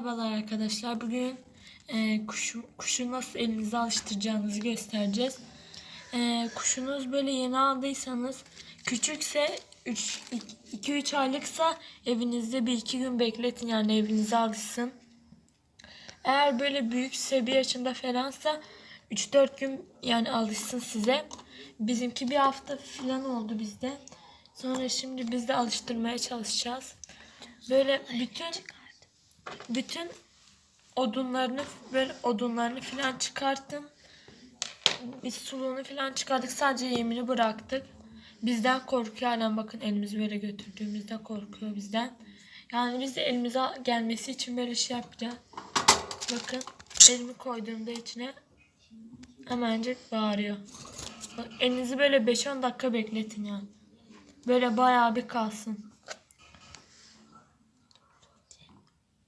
Merhabalar arkadaşlar. Bugün e, kuşu, kuşu nasıl elinize alıştıracağınızı göstereceğiz. E, kuşunuz böyle yeni aldıysanız küçükse 2-3 aylıksa evinizde bir iki gün bekletin yani evinize alışsın. Eğer böyle büyükse bir yaşında falansa 3-4 gün yani alışsın size. Bizimki bir hafta falan oldu bizde. Sonra şimdi biz de alıştırmaya çalışacağız. Böyle bütün bütün odunlarını böyle odunlarını falan çıkarttım. Biz suluğunu falan çıkardık. Sadece yemini bıraktık. Bizden korkuyor halen bakın elimizi böyle götürdüğümüzde korkuyor bizden. Yani biz de elimize gelmesi için böyle şey yapacağız. Bakın elimi koyduğumda içine hemencik bağırıyor. Bak, elinizi böyle 5-10 dakika bekletin yani. Böyle bayağı bir kalsın.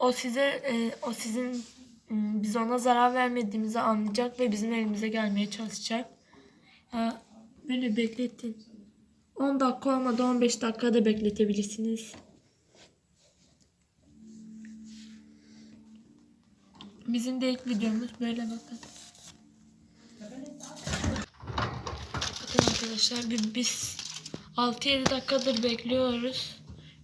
O size e, o sizin m, biz ona zarar vermediğimizi anlayacak ve bizim elimize gelmeye çalışacak. Ya, böyle bekletin. 10 dakika olmadı 15 dakika da bekletebilirsiniz. Bizim de ilk videomuz böyle bakın. Bakın arkadaşlar bi- biz 6-7 dakikadır bekliyoruz.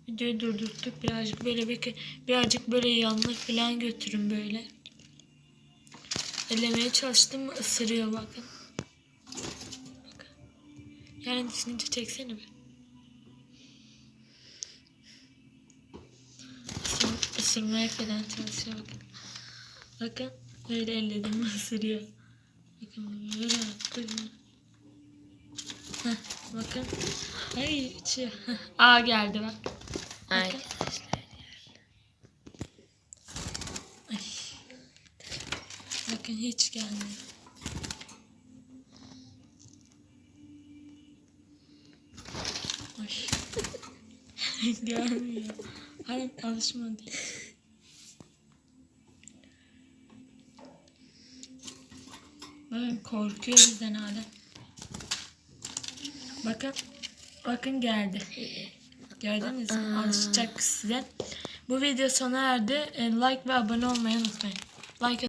Videoyu durdurttuk birazcık böyle bekle birazcık böyle yanlık falan götürün böyle. Ellemeye çalıştım mı ısırıyor bakın. Bakın. Yani düşününce çeksene bir. Isır, ısırmaya falan çalışıyor bakın. Bakın böyle elledim ısırıyor. Bakın böyle yaptı. Heh, bakın. Ay. Heh, Aa geldi bak. Bakın. Ay. Bakın hiç gelmiyor. Gelmiyor. Halen alışmadı. Bakın korkuyor bizden hala. Bakın. Bakın geldi. Gördünüz mü? Alışacak size. Bu video sona erdi. E, Like ve abone olmayı unutmayın. Like